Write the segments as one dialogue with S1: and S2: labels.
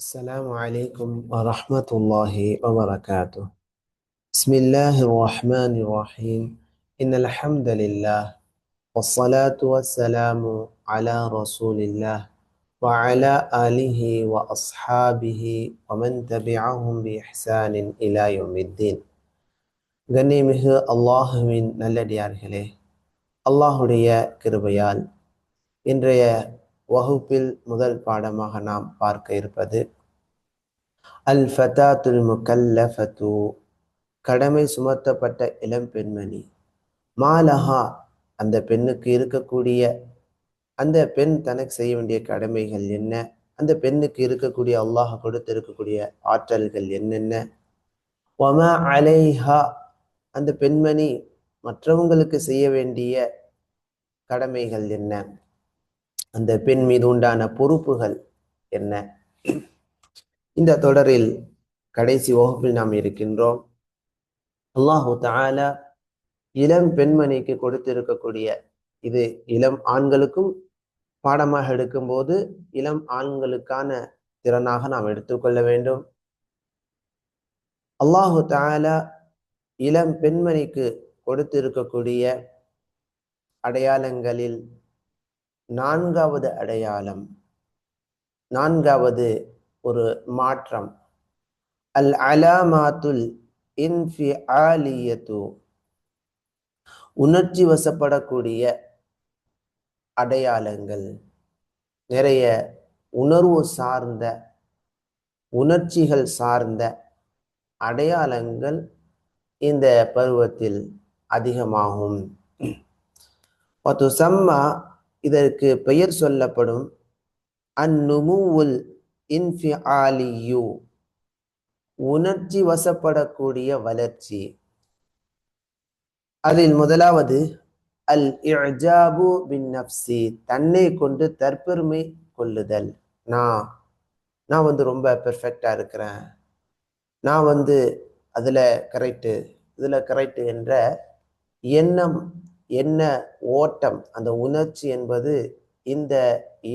S1: السلام عليكم ورحمة الله وبركاته بسم الله الرحمن الرحيم إن الحمد لله والصلاة والسلام على رسول الله وعلى آله وأصحابه ومن تبعهم بإحسان إلى يوم الدين கண்ணியமிகு அல்லாஹுவின் நல்லடியார்களே அல்லாஹுடைய கிருபையால் இன்றைய வகுப்பில் முதல் பாடமாக நாம் பார்க்க இருப்பது அல் ஃபதா ஃபதாத்துல் முக்கல்லஃபத்து கடமை சுமத்தப்பட்ட இளம் பெண்மணி. மாலஹா அந்த பெண்ணுக்கு இருக்கக்கூடிய அந்த பெண் தனக்கு செய்ய வேண்டிய கடமைகள் என்ன? அந்த பெண்ணுக்கு இருக்கக்கூடிய அல்லாஹ் கொடுத்திருக்கக்கூடிய ஆற்றல்கள் என்னென்ன? ஒமா அலைஹா அந்த பெண்மணி மற்றவங்களுக்கு செய்ய வேண்டிய கடமைகள் என்ன? அந்த பெண் மீது உண்டான பொறுப்புகள் என்ன? இந்த தொடரில் கடைசி வகுப்பில் நாம் இருக்கின்றோம். அல்லாஹு தாலா இளம் பெண்மணிக்கு கொடுத்திருக்கக்கூடிய இது இளம் ஆண்களுக்கும் பாடமாக எடுக்கும்போது இளம் ஆண்களுக்கான திறனாக நாம் எடுத்துக்கொள்ள வேண்டும். அல்லாஹு தாலா இளம் பெண்மணிக்கு கொடுத்திருக்கக்கூடிய அடையாளங்களில் நான்காவது அடையாளம் நான்காவது ஒரு மாற்றம். அல் அலாமாத்துல் இன்ஃபி ஆலியத்து உணர்ச்சி வசப்படக்கூடிய அடையாளங்கள். நிறைய உணர்வு சார்ந்த உணர்ச்சிகள் சார்ந்த அடையாளங்கள் இந்த பருவத்தில் அதிகமாகும். சம்மா இதற்கு பெயர் சொல்லப்படும் அந்நுமுவுல் இன்ஃபியாலியு உணர்ச்சி வசப்படக்கூடிய வளர்ச்சி. அதில் முதலாவது அல் இஜாபு பின் நப்சி தன்னை கொண்டு தற்பெருமை கொள்ளுதல். நான் நான் வந்து ரொம்ப பெர்ஃபெக்டாக இருக்கிறேன். நான் வந்து அதில் கரெக்டு இதில் கரெக்டு என்ற எண்ணம் என்ன ஓட்டம் அந்த உணர்ச்சி என்பது இந்த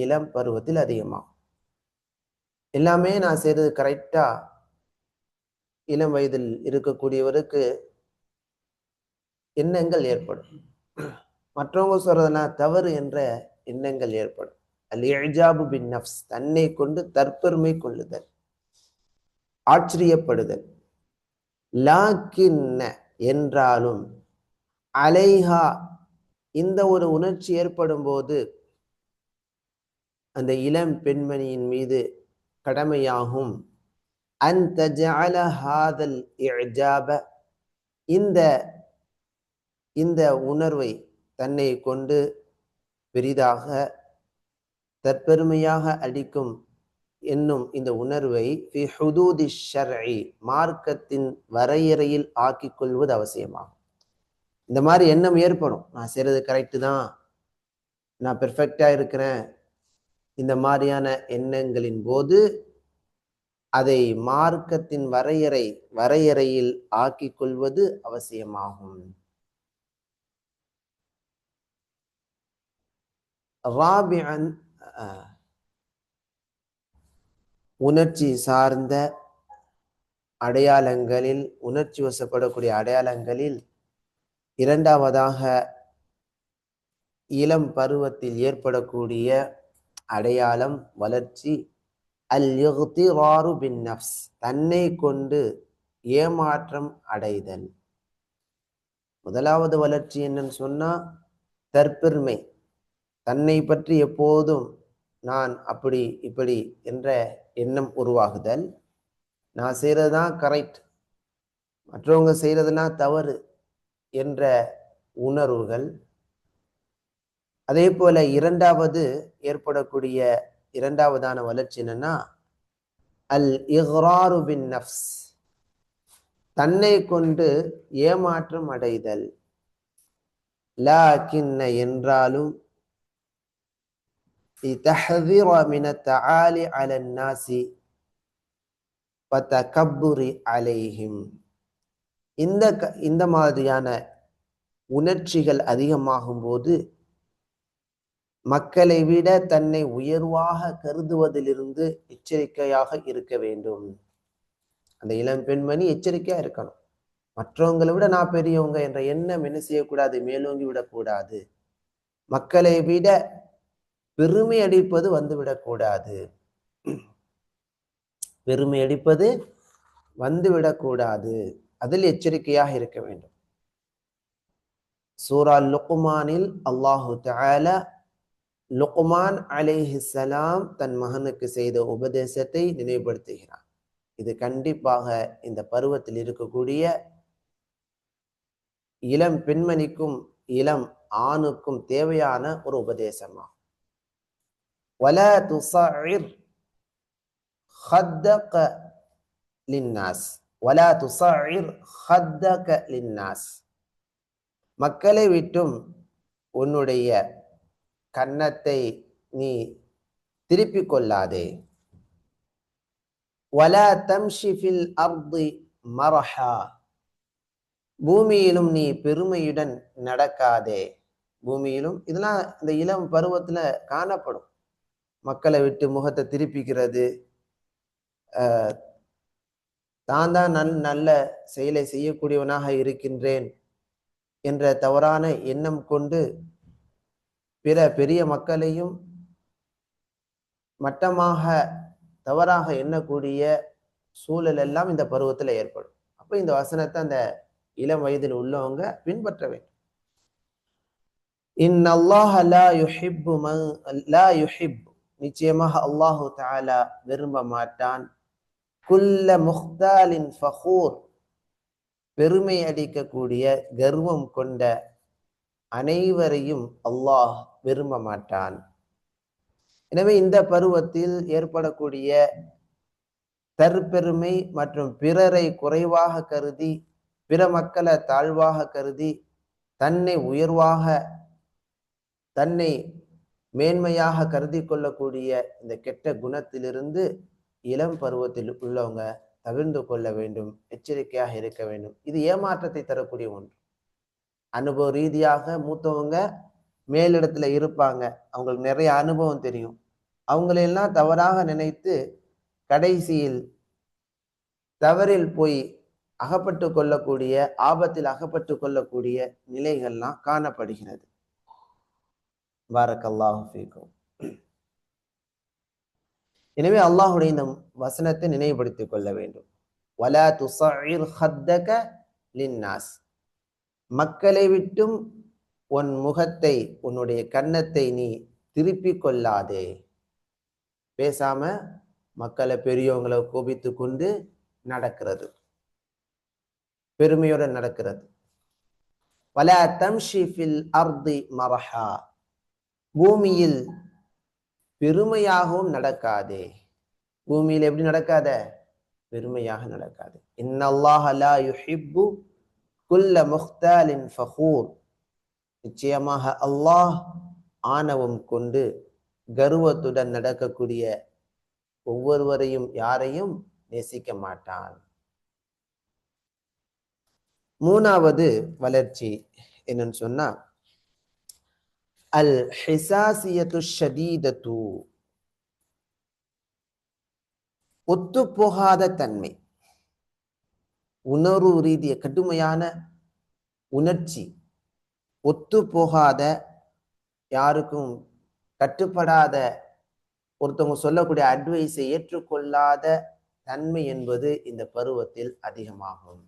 S1: இளம் பருவத்தில் அதிகமாகும். எல்லாமே நான் செய்கிறது கரெக்டாக இளம் வயதில் இருக்கக்கூடியவருக்கு எண்ணங்கள் ஏற்படும். மற்றவங்க சொல்றதுனா தவறு என்ற எண்ணங்கள் ஏற்படும். அல் எஜாபு பின் நஃப்ஸ் தன்னை கொண்டு தற்பெருமை கொள்ளுதல் ஆச்சரியப்படுதல். லாக்கின்ன என்றாலும் அலைஹா இந்த ஒரு உணர்ச்சி ஏற்படும் போது அந்த இளம் பெண்மணியின் மீது கடமையாகும். அந்த ஜாலஹாதல் இஜாப இந்த இந்த உணர்வை தன்னை கொண்டு பெரிதாக தற்பெருமையாக அடிக்கும் என்னும் இந்த உணர்வை மார்க்கத்தின் வரையறையில் ஆக்கிக் கொள்வது அவசியமாகும். இந்த மாதிரி எண்ணம் ஏற்படும். நான் செய்யறது கரெக்டு தான். நான் பெர்ஃபெக்டாக இருக்கிறேன். இந்த மாதிரியான எண்ணங்களின் போது அதை மார்க்கத்தின் வரையறை வரையறையில் ஆக்கிக் கொள்வது அவசியமாகும். ராபியன் உணர்ச்சி சார்ந்த அடையாளங்களில் உணர்ச்சி வசப்படக்கூடிய அடையாளங்களில் இரண்டாவதாக இளம் பருவத்தில் ஏற்படக்கூடிய அடையாளம் வளர்ச்சி அல் யுக்திராரு பின் நப்ஸ் தன்னை கொண்டு ஏமாற்றம் அடைதல். முதலாவது வளர்ச்சி என்னன்னு சொன்னா தற்பெருமை. தன்னை பற்றி எப்போதும் நான் அப்படி இப்படி என்ற எண்ணம் உருவாகுதல். நான் செய்கிறது தான் கரெக்ட் மற்றவங்க செய்கிறதுனா தவறு. என்ற உணர்வுகள். அதே போல இரண்டாவது ஏற்படக்கூடிய இரண்டாவதான வளர்ச்சி என்னன்னா அல் இஹ்ராரு பின் நஃப்ஸ். தன்னை கொண்டு ஏமாற்றம் அடைதல். லா கிண்ண என்றாலும் அலன்னாசி பத்த கபுரி அலைஹிம். இந்த க இந்த மாதிரியான உணர்ச்சிகள் அதிகமாகும் போது மக்களை விட தன்னை உயர்வாக கருதுவதிலிருந்து எச்சரிக்கையாக இருக்க வேண்டும். அந்த இளம் பெண்மணி எச்சரிக்கையா இருக்கணும். மற்றவங்களை விட நான் பெரியவங்க என்ற எண்ணம் என்ன செய்யக்கூடாது? மேலோங்கி விடக்கூடாது. மக்களை விட பெருமை அடிப்பது வந்துவிடக்கூடாது பெருமை அடிப்பது வந்துவிடக்கூடாது அதில் எச்சரிக்கையாக இருக்க வேண்டும். சூரா லுக்குமானில் அல்லாஹு தால லுக்குமான் அலேஹிசலாம் தன் மகனுக்கு செய்த உபதேசத்தை நினைவுபடுத்துகிறான். இது கண்டிப்பாக இந்த பருவத்தில் இருக்கக்கூடிய இளம் பெண்மணிக்கும் இளம் ஆணுக்கும் தேவையான ஒரு உபதேசமாகும். வல துசாயிர் லின்னாஸ் ஒலா துசாயிர் ஹத்தக லின்னாஸ். மக்களை விட்டும் உன்னுடைய கன்னத்தை நீ திருப்பி கொள்ளாதே. வலா தம்ஷிஃபில் அர்தி மரஹா. பூமியிலும் நீ பெருமையுடன் நடக்காதே. பூமியிலும் இதெல்லாம் இந்த இளம் பருவத்துல காணப்படும். மக்களை விட்டு முகத்தை திருப்பிக்கிறது தான் தான் நன் நல்ல செயலை செய்யக்கூடியவனாக இருக்கின்றேன் என்ற தவறான எண்ணம் கொண்டு பிற பெரிய மக்களையும் மட்டமாக தவறாக எண்ணக்கூடிய சூழல் எல்லாம் இந்த பருவத்துல ஏற்படும். அப்ப இந்த வசனத்தை அந்த இளம் வயதில் உள்ளவங்க பின்பற்ற வேண்டும். இன் அல்லாஹ் லா யுஹிப்பு மன் லா யுஹிப் நிச்சயமாக அல்லாஹு தாலா விரும்ப மாட்டான். குல்ல முஹ்தாலின் ஃபஹூர். பெருமை அடிக்கக்கூடிய கர்வம் கொண்ட அனைவரையும் அல்லாஹ் விரும்ப மாட்டான். எனவே இந்த பருவத்தில் ஏற்படக்கூடிய தற்பெருமை மற்றும் பிறரை குறைவாக கருதி பிற மக்களை தாழ்வாக கருதி தன்னை உயர்வாக தன்னை மேன்மையாக கருதி கொள்ளக்கூடிய இந்த கெட்ட குணத்திலிருந்து இளம் பருவத்தில் உள்ளவங்க தவிர்ந்து கொள்ள வேண்டும் எச்சரிக்கையாக இருக்க வேண்டும். இது ஏமாற்றத்தை தரக்கூடிய ஒன்று. அனுபவ ரீதியாக மூத்தவங்க மேலிடத்துல இருப்பாங்க. அவங்களுக்கு நிறைய அனுபவம் தெரியும். அவங்களெல்லாம் தவறாக நினைத்து கடைசியில் தவறில் போய் அகப்பட்டு கொள்ளக்கூடிய ஆபத்தில் அகப்பட்டு கொள்ளக்கூடிய நிலைகள்லாம் காணப்படுகிறது. பாரக்கல்லாஹு ஃபீக்கும். எனவே அல்லாஹுடைய இந்த வசனத்தை நினைவுபடுத்திக் கொள்ள வேண்டும். வலா துசாயிர் ஹத்தக லின்னாஸ். மக்களை விட்டும் உன் முகத்தை உன்னுடைய கன்னத்தை நீ திருப்பிக் கொள்ளாதே. பேசாம மக்களை பெரியவங்களை கோபித்து கொண்டு நடக்கிறது. பெருமையோட நடக்கிறது. வலா தம்ஷி ஃபில் அர்தி மரஹா. பூமியில் பெருமையாகவும் நடக்காதே. பூமியில் எப்படி நடக்காத? பெருமையாக நடக்காது. இன்னல்லாஹ யுஹிப்பு குல்ல முஹ்தாலின் ஃபஹூர் நிச்சயமாக அல்லாஹ் ஆணவம் கொண்டு கர்வத்துடன் நடக்கக்கூடிய ஒவ்வொருவரையும் யாரையும் நேசிக்க மாட்டான். மூணாவது வளர்ச்சி என்னன்னு சொன்னா அல் ஹிசாசியத்து ஷதீதத்து. ஒத்து போகாத தன்மை. உணர்வு ரீதிய கடுமையான உணர்ச்சி. ஒத்து போகாத யாருக்கும் கட்டுப்படாத ஒருத்தவங்க சொல்லக்கூடிய அட்வைஸை ஏற்றுக்கொள்ளாத தன்மை என்பது இந்த பருவத்தில் அதிகமாகும்.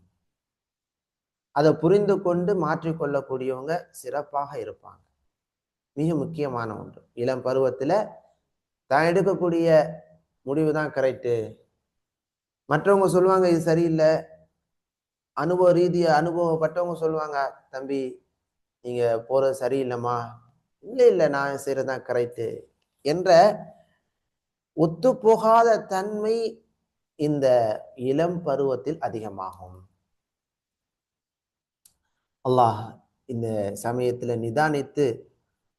S1: அதை புரிந்து கொண்டு மாற்றிக்கொள்ளக்கூடியவங்க சிறப்பாக இருப்பாங்க. மிக முக்கியமான ஒன்று. இளம் பருவத்தில் தான் எடுக்கக்கூடிய முடிவு தான் கரெக்டு மற்றவங்க சொல்லுவாங்க இது சரியில்லை. அனுபவ ரீதியை அனுபவப்பட்டவங்க சொல்லுவாங்க தம்பி நீங்கள் போகிறது சரியில்லைம்மா. இல்லை இல்லை நான் செய்கிறது தான் கரெக்டு என்ற ஒத்து போகாத தன்மை இந்த இளம் பருவத்தில் அதிகமாகும். அல்லாஹ் இந்த சமயத்தில் நிதானித்து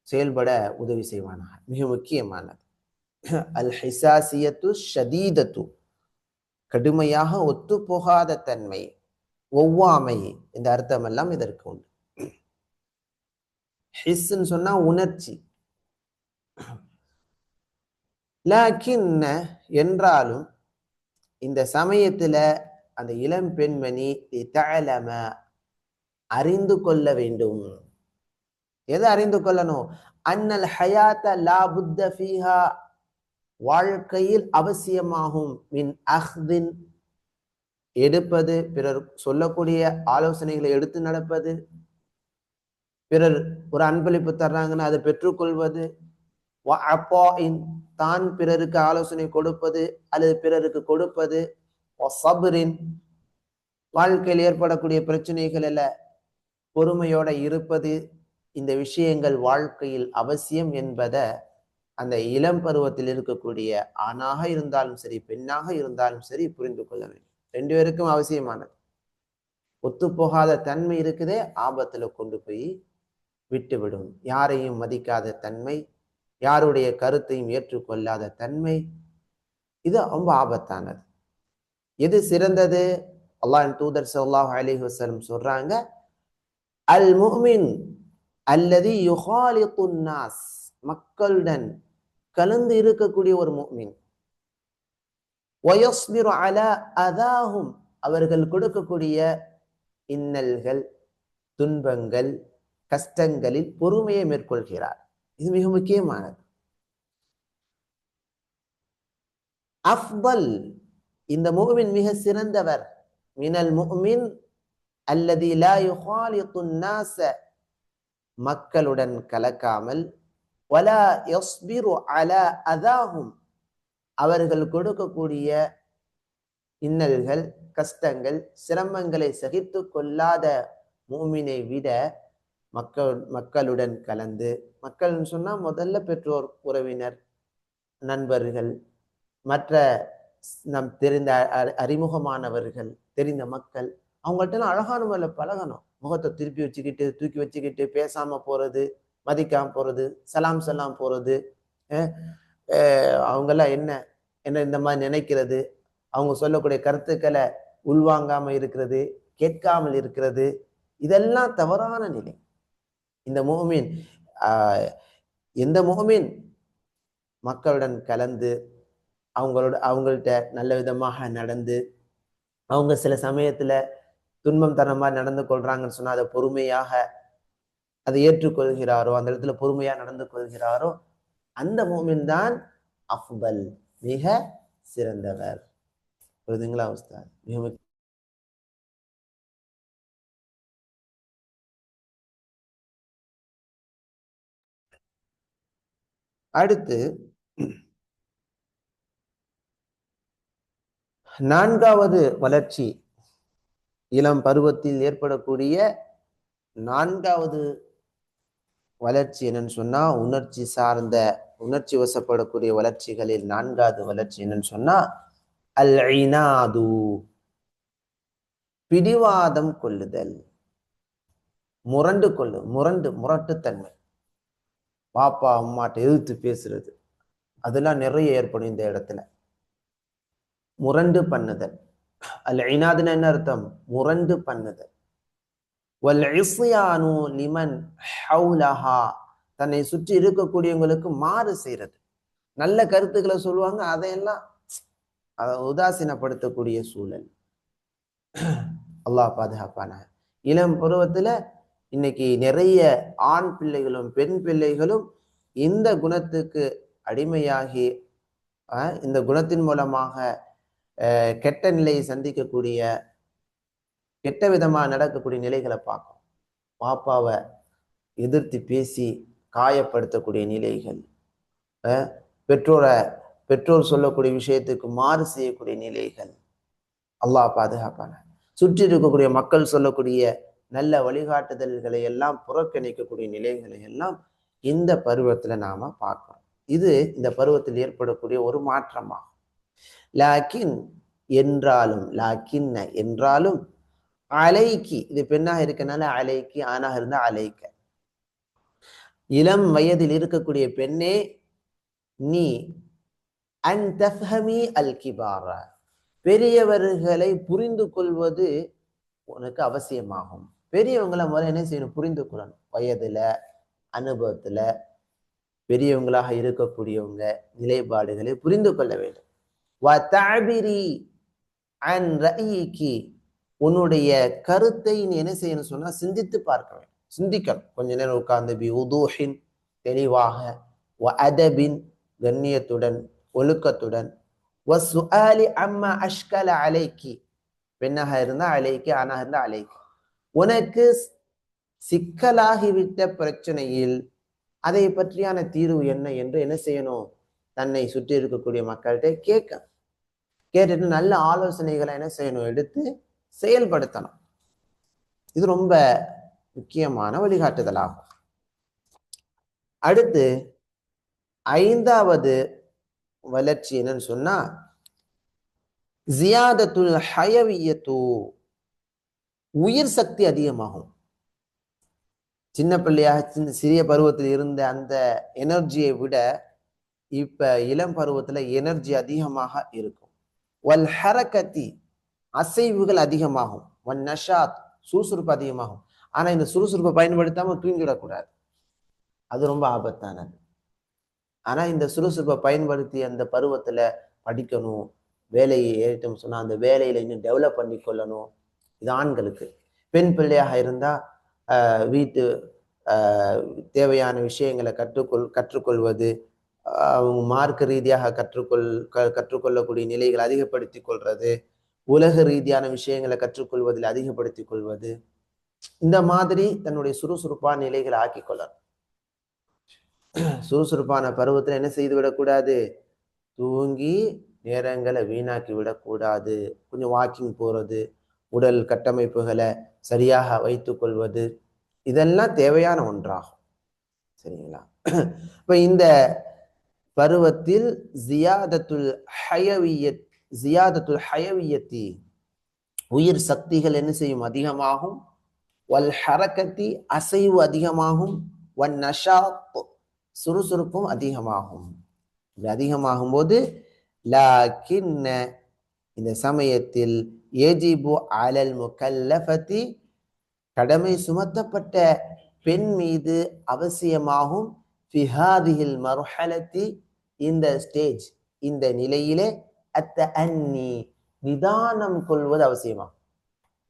S1: செயல்பட உதவி செய்வானாக. மிக முக்கியமானது. அல் ஹிசாசியத்து ஷதீதத்து. கடுமையாக ஒத்து போகாத தன்மை ஒவ்வாமை இந்த அர்த்தம் எல்லாம் இதற்கு உண்டு. ஹிஸ்ன்னு சொன்னா உணர்ச்சி. லாக்கின்ன என்றாலும் இந்த சமயத்துல அந்த இளம் பெண்மணி தலம அறிந்து கொள்ள வேண்டும். எதை அறிந்து கொள்ளணும்? அன்னல் ஹயாத்த லா புத்த ஃபீஹா. வாழ்க்கையில் அவசியமாகும். மின் அஹ்தின். எடுப்பது. பிறர் சொல்லக்கூடிய ஆலோசனைகளை எடுத்து நடப்பது. பிறர் ஒரு அன்பளிப்பு தர்றாங்கன்னா அதை பெற்றுக்கொள்வது. தான் பிறருக்கு ஆலோசனை கொடுப்பது அல்லது பிறருக்கு கொடுப்பது. சபரின். வாழ்க்கையில் ஏற்படக்கூடிய பிரச்சனைகள் அல்ல. பொறுமையோட இருப்பது. இந்த விஷயங்கள் வாழ்க்கையில் அவசியம் என்பதை அந்த இளம் பருவத்தில் இருக்கக்கூடிய ஆணாக இருந்தாலும் சரி பெண்ணாக இருந்தாலும் சரி புரிந்து கொள்ள வேண்டும். ரெண்டு பேருக்கும் அவசியமானது. ஒத்துப்போகாத தன்மை இருக்குதே ஆபத்துல கொண்டு போய் விட்டுவிடும். யாரையும் மதிக்காத தன்மை யாருடைய கருத்தையும் ஏற்றுக்கொள்ளாத தன்மை இது ரொம்ப ஆபத்தானது. எது சிறந்தது? அல்லாஹ் தூதர் சல்லாஹ் அலிஹ் வசலம் சொல்றாங்க அல் முஹ்மின் அல்லது யுஹாலித்துன்னாஸ் மக்களுடன் கலந்து இருக்கக்கூடிய ஒரு முஹ்மின் வயஸ்பிரு அல அதாகும் அவர்கள் கொடுக்கக்கூடிய இன்னல்கள் துன்பங்கள் கஷ்டங்களில் பொறுமையை மேற்கொள்கிறார். இது மிக முக்கியமானது. அஃபல் இந்த முகமின் மிக சிறந்தவர். மினல் முகமின் அல்லது லா யுஹாலித்து மக்களுடன் கலக்காமல் வலா எஸ்பிரு அல அதாகும் அவர்கள் கொடுக்கக்கூடிய இன்னல்கள் கஷ்டங்கள் சிரமங்களை சகித்து கொள்ளாத மூமினை விட மக்கள் மக்களுடன் கலந்து மக்கள்னு சொன்னால் முதல்ல பெற்றோர் உறவினர் நண்பர்கள் மற்ற நம் தெரிந்த அறிமுகமானவர்கள் தெரிந்த மக்கள் அவங்கள்ட்ட அழகான முறையில் பழகணும். முகத்தை திருப்பி வச்சுக்கிட்டு தூக்கி வச்சுக்கிட்டு பேசாமல் போகிறது மதிக்காமல் போகிறது சலாம் சலாம் போகிறது அவங்கெல்லாம் என்ன என்ன இந்த மாதிரி நினைக்கிறது அவங்க சொல்லக்கூடிய கருத்துக்களை உள்வாங்காமல் இருக்கிறது கேட்காமல் இருக்கிறது இதெல்லாம் தவறான நிலை. இந்த முகமீன் எந்த முகமீன் மக்களுடன் கலந்து அவங்களோட அவங்கள்ட்ட நல்ல விதமாக நடந்து அவங்க சில சமயத்தில் துன்பம் தர மாதிரி நடந்து கொள்றாங்கன்னு சொன்னா அதை பொறுமையாக அதை ஏற்றுக்கொள்கிறாரோ அந்த இடத்துல பொறுமையா நடந்து கொள்கிறாரோ அந்த மோமின் தான் அஃபல் மிக சிறந்தவர். புரியுதுங்களா உஸ்தாத்? மிக அடுத்து நான்காவது வளர்ச்சி இளம் பருவத்தில் ஏற்படக்கூடிய நான்காவது வளர்ச்சி என்னன்னு சொன்னா உணர்ச்சி சார்ந்த உணர்ச்சி வசப்படக்கூடிய வளர்ச்சிகளில் நான்காவது வளர்ச்சி என்னன்னு சொன்னா அல் ஐனாது பிடிவாதம் கொள்ளுதல். முரண்டு கொள்ளு முரண்டு முரட்டுத்தன்மை. பாப்பா அம்மாட்ட எதிர்த்து பேசுறது. அதெல்லாம் நிறைய ஏற்படும் இந்த இடத்துல. முரண்டு பண்ணுதல். அல் இனாதுன்னு என்ன அர்த்தம்? முரண்டு பண்ணுதல் வல் இஸ்யானு லிமன் ஹவுலஹா தன்னை சுற்றி இருக்கக்கூடியவங்களுக்கு மாறு செய்யறது நல்ல கருத்துக்களை சொல்லுவாங்க அதையெல்லாம் அதை உதாசீனப்படுத்தக்கூடிய சூழல். அல்லாஹ் பாதுகாப்பான இளம் பருவத்துல இன்னைக்கு நிறைய ஆண் பிள்ளைகளும் பெண் பிள்ளைகளும் இந்த குணத்துக்கு அடிமையாகி இந்த குணத்தின் மூலமாக கெட்ட நிலையை சந்திக்கக்கூடிய கெட்ட விதமா நடக்கக்கூடிய நிலைகளை பார்க்கும் பாப்பாவை எதிர்த்து பேசி காயப்படுத்தக்கூடிய நிலைகள் பெற்றோரை பெற்றோர் சொல்லக்கூடிய விஷயத்துக்கு மாறு செய்யக்கூடிய நிலைகள் அல்லாஹ் பாதுகாப்பான. சுற்றி இருக்கக்கூடிய மக்கள் சொல்லக்கூடிய நல்ல வழிகாட்டுதல்களை எல்லாம் புறக்கணிக்கக்கூடிய நிலைகளை எல்லாம் இந்த பருவத்துல நாம பார்க்கணும். இது இந்த பருவத்தில் ஏற்படக்கூடிய ஒரு மாற்றமாகும் லாக்கின் என்றாலும் லாக்கின்ன என்றாலும் அலைக்கு இது பெண்ணாக இருக்கனால அலைக்கு ஆணாக இருந்தா அலைக்க. இளம் வயதில் இருக்கக்கூடிய பெண்ணே நீ அன் தஃஹமி அல் கிபார. பெரியவர்களை புரிந்து கொள்வது உனக்கு அவசியமாகும். பெரியவங்களை முதல்ல என்ன செய்யணும்? புரிந்து கொள்ளணும். வயதுல அனுபவத்துல பெரியவங்களாக இருக்கக்கூடியவங்க நிலைப்பாடுகளை புரிந்து கொள்ள வேண்டும். வதஅபிரி அன் ரஈகி உன்னுடைய கருத்தை நீ என்ன செய்யணும் சொன்னா சிந்தித்து பார்க்க வேண்டும். சிந்திக்கணும். கொஞ்ச நேரம் உட்கார்ந்து பி உதூஹின் தெளிவாக வ அதபின் கண்ணியத்துடன் ஒழுக்கத்துடன். வ அம்மா அஷ்கல அலைக்கு பெண்ணாக இருந்தா அலைக்கு ஆணாக இருந்தா அலைக்கு உனக்கு சிக்கலாகிவிட்ட பிரச்சனையில் அதை பற்றியான தீர்வு என்ன என்று என்ன செய்யணும்? தன்னை சுற்றி இருக்கக்கூடிய மக்கள்கிட்ட கேட்க. கேட்டுட்டு நல்ல ஆலோசனைகளை என்ன செய்யணும்? எடுத்து செயல்படுத்தணும். இது ரொம்ப முக்கியமான வழிகாட்டுதலாகும். அடுத்து ஐந்தாவது வளர்ச்சி என்னன்னு சொன்னா ஜியாதத்துல் ஹயவியத்து உயிர் சக்தி அதிகமாகும். சின்ன பிள்ளையாக சின்ன சிறிய பருவத்தில் இருந்த அந்த எனர்ஜியை விட இப்ப இளம் பருவத்துல எனர்ஜி அதிகமாக இருக்கும். வல் ஹரக்கத்தி அசைவுகள் அதிகமாகும். ஒன் நஷாத் சுறுசுறுப்பு அதிகமாகும். ஆனா இந்த சுறுசுறுப்பை பயன்படுத்தாம தூங்கிடக்கூடாது. அது ரொம்ப ஆபத்தானது. ஆனா இந்த சுறுசுறுப்பை பயன்படுத்தி அந்த பருவத்துல படிக்கணும். வேலையை ஏறிட்டோம் சொன்னா அந்த வேலையில இன்னும் டெவலப் பண்ணி கொள்ளணும். இது ஆண்களுக்கு. பெண் பிள்ளையாக இருந்தா வீட்டு தேவையான விஷயங்களை கற்றுக்கொள் கற்றுக்கொள்வது அவங்க மார்க்க ரீதியாக கற்றுக்கொள் க கற்றுக்கொள்ளக்கூடிய நிலைகளை அதிகப்படுத்தி கொள்வது உலக ரீதியான விஷயங்களை கற்றுக்கொள்வதில் அதிகப்படுத்தி கொள்வது இந்த மாதிரி தன்னுடைய சுறுசுறுப்பான நிலைகளை ஆக்கிக் கொள்ளணும். சுறுசுறுப்பான பருவத்தில் என்ன செய்து விடக்கூடாது? தூங்கி நேரங்களை வீணாக்கி விடக்கூடாது. கொஞ்சம் வாக்கிங் போறது உடல் கட்டமைப்புகளை சரியாக வைத்துக் கொள்வது இதெல்லாம் தேவையான ஒன்றாகும். சரிங்களா? இப்ப இந்த பருவத்தில் ஜியாதத்துல் ஹயவியத் ஜியாதத்துல் ஹயவியத்தி. உயிர் சக்திகள் என்ன செய்யும்? அதிகமாகும். வல் ஹரக்கத்தி அசைவு அதிகமாகும். வன் நஷா சுறுசுறுப்பும் அதிகமாகும். இப்படி அதிகமாகும் போது லாக்கின்ன இந்த சமயத்தில் ஏஜிபு அலல் முகல்லஃபதி கடமை சுமத்தப்பட்ட பெண் மீது அவசியமாகும். ஃபிஹாதிஹில் மர்ஹலத்தி இந்த ஸ்டேஜ் இந்த நிலையிலே அத்த அன்னி நிதானம் கொள்வது அவசியமா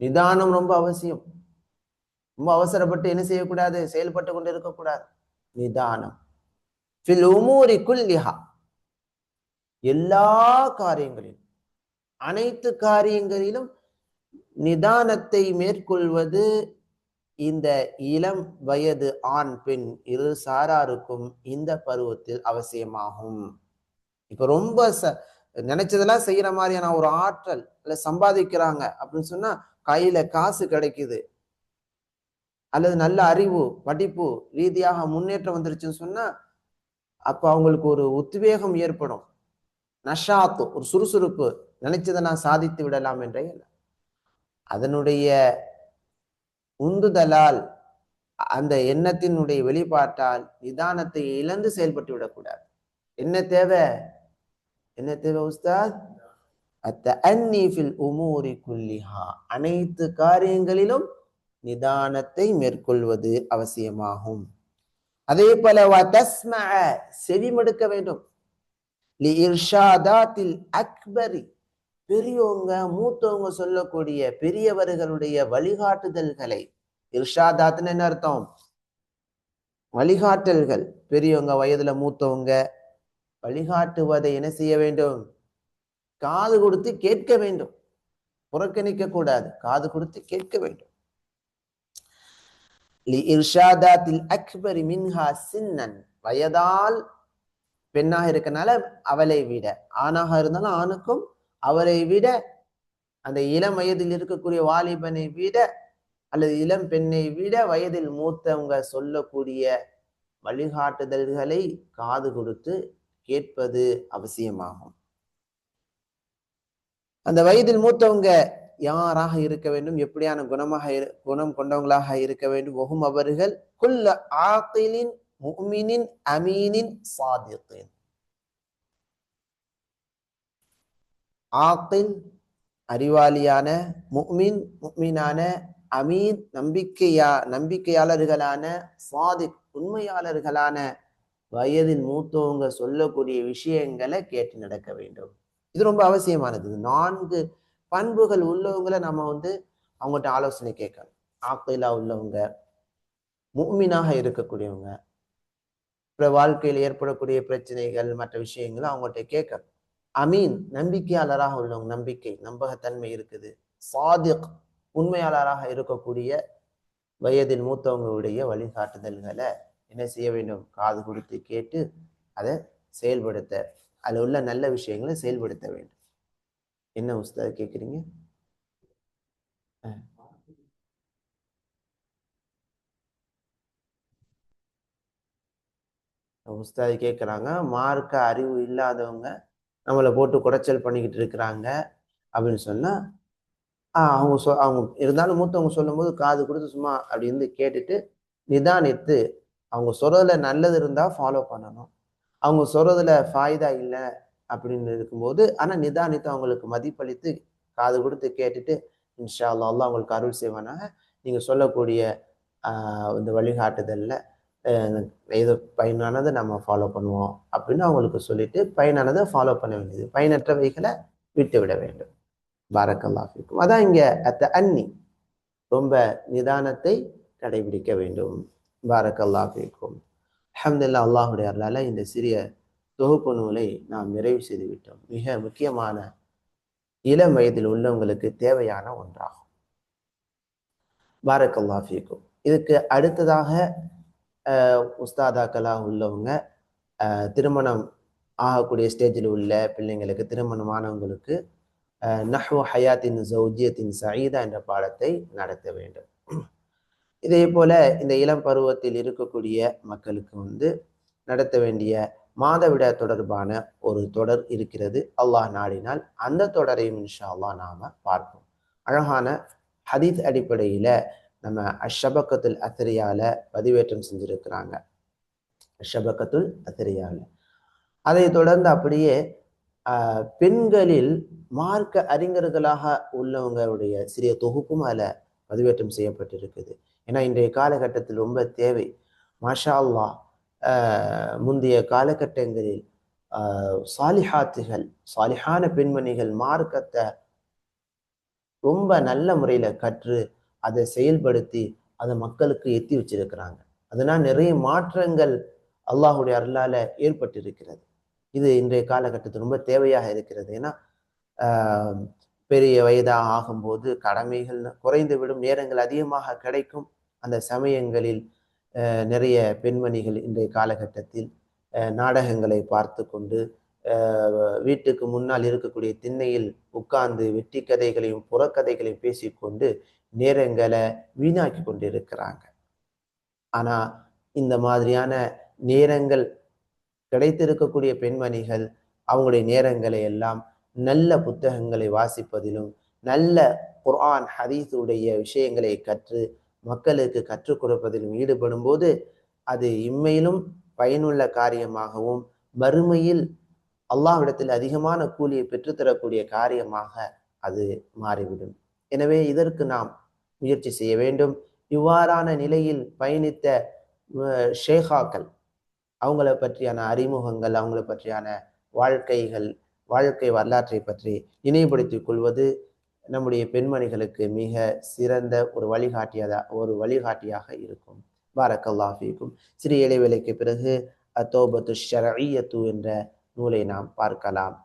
S1: நிதானம் ரொம்ப அவசியம். ரொம்ப அவசரப்பட்டு என்ன செய்யக்கூடாது? செயல்பட்டு கொண்டு இருக்கக்கூடாது. நிதானம். ஃபில் உமூரி குல்லிஹா எல்லா காரியங்களிலும் அனைத்து காரியங்களிலும் நிதானத்தை மேற்கொள்வது இந்த இளம் வயது ஆண் பெண் இரு சாராருக்கும் இந்த பருவத்தில் அவசியமாகும். இப்ப ரொம்ப ச நினைச்சதெல்லாம் செய்யற மாதிரியான ஒரு ஆற்றல் இல்ல சம்பாதிக்கிறாங்க அப்படின்னு சொன்னா கையில காசு கிடைக்குது. அல்லது நல்ல அறிவு படிப்பு ரீதியாக முன்னேற்றம் வந்துருச்சுன்னு சொன்னா அப்ப அவங்களுக்கு ஒரு உத்வேகம் ஏற்படும். நஷாத்து ஒரு சுறுசுறுப்பு நினைச்சதை நான் சாதித்து விடலாம் என்றே அதனுடைய உந்துதலால் அந்த எண்ணத்தினுடைய வெளிப்பாட்டால் நிதானத்தை இழந்து செயல்பட்டு விடக்கூடாது. என்ன தேவை? என்ன தேவை உஸ்தாத்? அத்த அந்நீஃபில் உமூரி குல்லிஹா. அனைத்து காரியங்களிலும் நிதானத்தை மேற்கொள்வது அவசியமாகும். அதே போல செவி செவிமடுக்க வேண்டும். லி அக்பரி. பெரியவங்க மூத்தவங்க சொல்லக்கூடிய பெரியவர்களுடைய வழிகாட்டுதல்களை இர்ஷாதாத்னு என்ன அர்த்தம்? வழிகாட்டல்கள். பெரியவங்க வயதுல மூத்தவங்க வழிகாட்டுவதை என்ன செய்ய வேண்டும்? காது கொடுத்து கேட்க வேண்டும். புறக்கணிக்க கூடாது. காது கொடுத்து கேட்க வேண்டும். லி இர்ஷாதாத்தில் அக்பரி மின்ஹா சின்னன். வயதால் பெண்ணாக இருக்கனால அவளை விட ஆணாக இருந்தாலும் ஆணுக்கும் அவரை விட அந்த இளம் வயதில் இருக்கக்கூடிய வாலிபனை விட அல்லது இளம் பெண்ணை விட வயதில் மூத்தவங்க சொல்லக்கூடிய வழிகாட்டுதல்களை காது கொடுத்து கேட்பது அவசியமாகும். அந்த வயதில் மூத்தவங்க யாராக இருக்க வேண்டும்? எப்படியான குணமாக இரு- குணம் கொண்டவங்களாக இருக்க வேண்டும்? ஒகும் அவர்கள் குல்ல ஆக்கிலின் முஃமினின் அமீனின் சாதித்தின். ஆத்தின் அறிவாளியான முஃமின் முக்மீனான அமீன் நம்பிக்கையா நம்பிக்கையாளர்களான சாதிக் உண்மையாளர்களான வயதில் மூத்தவங்க சொல்லக்கூடிய விஷயங்களை கேட்டு நடக்க வேண்டும். இது ரொம்ப அவசியமானது. நான்கு பண்புகள் உள்ளவங்களை நம்ம வந்து அவங்ககிட்ட ஆலோசனை கேட்கணும். ஆக்கையிலா உள்ளவங்க முக்மீனாக இருக்கக்கூடியவங்க வாழ்க்கையில் ஏற்படக்கூடிய பிரச்சனைகள் மற்ற விஷயங்களை அவங்ககிட்ட கேட்கணும். அமீன் நம்பிக்கையாளராக உள்ளவங்க நம்பிக்கை நம்பகத்தன்மை இருக்குது. சாதிக் உண்மையாளராக இருக்கக்கூடிய வயதில் மூத்தவங்களுடைய வழிகாட்டுதல்களை என்ன செய்ய வேண்டும்? காது கொடுத்து கேட்டு அதை செயல்படுத்த அதில் உள்ள நல்ல விஷயங்களை செயல்படுத்த வேண்டும். என்ன உஸ்தாது கேட்குறீங்க உஸ்தாது கேட்குறாங்க மார்க்க அறிவு இல்லாதவங்க நம்மளை போட்டு குடைச்சல் பண்ணிக்கிட்டு இருக்கிறாங்க அப்படின்னு சொன்னால் அவங்க சொ அவங்க இருந்தாலும் மூத்தவங்க சொல்லும்போது காது கொடுத்து சும்மா அப்படி இருந்து கேட்டுட்டு நிதானித்து அவங்க சொல்றதுல நல்லது இருந்தால் ஃபாலோ பண்ணணும். அவங்க சொல்றதுல ஃபாய்தா இல்லை அப்படின்னு இருக்கும்போது ஆனால் நிதானித்து அவங்களுக்கு மதிப்பளித்து காது கொடுத்து கேட்டுட்டு இன்ஷா அல்லா அவங்களுக்கு அருள் செய்வானாக. நீங்கள் சொல்லக்கூடிய இந்த வழிகாட்டுதலில். எது பயனானதை நம்ம ஃபாலோ பண்ணுவோம் அப்படின்னு அவங்களுக்கு சொல்லிட்டு பயனானதை ஃபாலோ பண்ண வேண்டியது. பயனற்றவைகளை விட்டு விட வேண்டும். பாரக்கல்லாஃபிக்கும் அதான் இங்கே அத்த அன்னி. ரொம்ப நிதானத்தை கடைபிடிக்க வேண்டும். பாரக்கல்லாஃபிக்கும் அஹமதுல்லா அல்லாஹுடைய அருளால் இந்த சிறிய தொகுப்பு நூலை நாம் நிறைவு செய்து விட்டோம் மிக முக்கியமான இளம் வயதில் உள்ளவங்களுக்கு தேவையான ஒன்றாகும். பாரக்கல்லாஃபிக்கும் இதுக்கு அடுத்ததாக உஸ்தாதாக்களாக உள்ளவங்க திருமணம் ஆகக்கூடிய ஸ்டேஜில் உள்ள பிள்ளைங்களுக்கு திருமணமானவங்களுக்கு நஹ்வு ஹயாத்தின் சௌஜியத்தின் சயீதா என்ற பாடத்தை நடத்த வேண்டும். இதே போல இந்த இளம் பருவத்தில் இருக்கக்கூடிய மக்களுக்கு வந்து நடத்த வேண்டிய மாதவிட தொடர்பான ஒரு தொடர் இருக்கிறது. அல்லாஹ் நாடினால் அந்த தொடரையும் இன்ஷா அல்லாஹ் நாம பார்ப்போம். அழகான ஹதீத் அடிப்படையில நம்ம அஷபக்கத்துல் அத்திரியால பதிவேற்றம் செஞ்சிருக்கிறாங்க. அஷபக்கத்துல் அத்திரியால அதை தொடர்ந்து அப்படியே பெண்களில் மார்க்க அறிஞர்களாக உள்ளவங்களுடைய சிறிய தொகுப்பும் அதில் பதிவேற்றம் செய்யப்பட்டிருக்குது. ஏன்னா இன்றைய காலகட்டத்தில் ரொம்ப தேவை. மாஷா அல்லா முந்தைய காலகட்டங்களில் சாலிஹாத்துகள் சாலிஹான பெண்மணிகள் மார்க்கத்தை ரொம்ப நல்ல முறையில் கற்று அதை செயல்படுத்தி அதை மக்களுக்கு எத்தி வச்சிருக்கிறாங்க. அதனால் நிறைய மாற்றங்கள் அல்லாஹுடைய அருளால ஏற்பட்டிருக்கிறது. இது இன்றைய காலகட்டத்தில் ரொம்ப தேவையாக இருக்கிறது. ஏன்னா பெரிய வயதாக ஆகும்போது கடமைகள் குறைந்து விடும் நேரங்கள் அதிகமாக கிடைக்கும். அந்த சமயங்களில் நிறைய பெண்மணிகள் இன்றைய காலகட்டத்தில் நாடகங்களை பார்த்து கொண்டு வீட்டுக்கு முன்னால் இருக்கக்கூடிய திண்ணையில் உட்கார்ந்து வெட்டி கதைகளையும் புறக்கதைகளையும் பேசிக்கொண்டு நேரங்களை வீணாக்கி கொண்டிருக்கிறாங்க. ஆனா இந்த மாதிரியான நேரங்கள் கிடைத்திருக்கக்கூடிய பெண்மணிகள் அவங்களுடைய நேரங்களை எல்லாம் நல்ல புத்தகங்களை வாசிப்பதிலும் நல்ல குர்ஆன் ஹதீஸுடைய விஷயங்களை கற்று மக்களுக்கு கற்றுக் கொடுப்பதிலும் ஈடுபடும் போது அது இம்மையிலும் பயனுள்ள காரியமாகவும் மறுமையில் அல்லாஹ்விடத்தில் அதிகமான கூலியை பெற்றுத்தரக்கூடிய காரியமாக அது மாறிவிடும். எனவே இதற்கு நாம் முயற்சி செய்ய வேண்டும். இவ்வாறான நிலையில் பயணித்த ஷேகாக்கள் அவங்கள பற்றியான அறிமுகங்கள் அவங்கள பற்றியான வாழ்க்கைகள் வாழ்க்கை வரலாற்றை பற்றி நினைவுபடுத்திக் கொள்வது நம்முடைய பெண்மணிகளுக்கு மிக சிறந்த ஒரு வழிகாட்டியதா ஒரு வழிகாட்டியாக இருக்கும். பாரக்கல்லாஃபிக்கும் சிறிய இடைவேளைக்கு பிறகு அத்தோபத்து ஷரீயத்து என்ற நூலை நாம் பார்க்கலாம்.